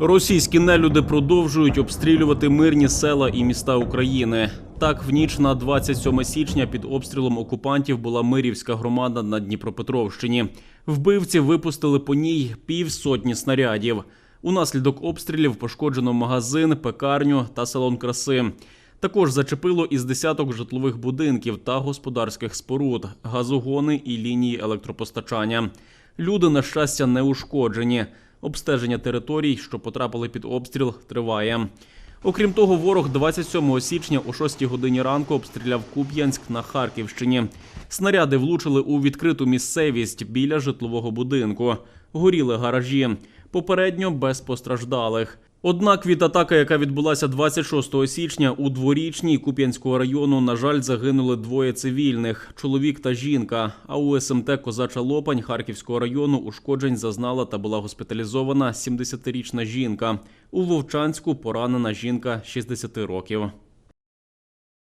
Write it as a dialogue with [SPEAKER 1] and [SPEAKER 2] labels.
[SPEAKER 1] Російські нелюди продовжують обстрілювати мирні села і міста України. Так, в ніч на 27 січня під обстрілом окупантів була Мирівська громада на Дніпропетровщині. Вбивці випустили по ній півсотні снарядів. Унаслідок обстрілів пошкоджено магазин, пекарню та салон краси. Також зачепило із десяток житлових будинків та господарських споруд, газогони і лінії електропостачання. Люди, на щастя, не ушкоджені. Обстеження територій, що потрапили під обстріл, триває. Окрім того, ворог 27 січня о 6 годині ранку обстріляв Куп'янськ на Харківщині. Снаряди влучили у відкриту місцевість біля житлового будинку. Горіли гаражі. Попередньо без постраждалих. Однак від атаки, яка відбулася 26 січня у дворічній Куп'янського району, на жаль, загинули двоє цивільних чоловік та жінка. А у СМТ Козача Лопань Харківського району ушкоджень зазнала та була госпіталізована 70-річна жінка. У Вовчанську поранена жінка 60 років.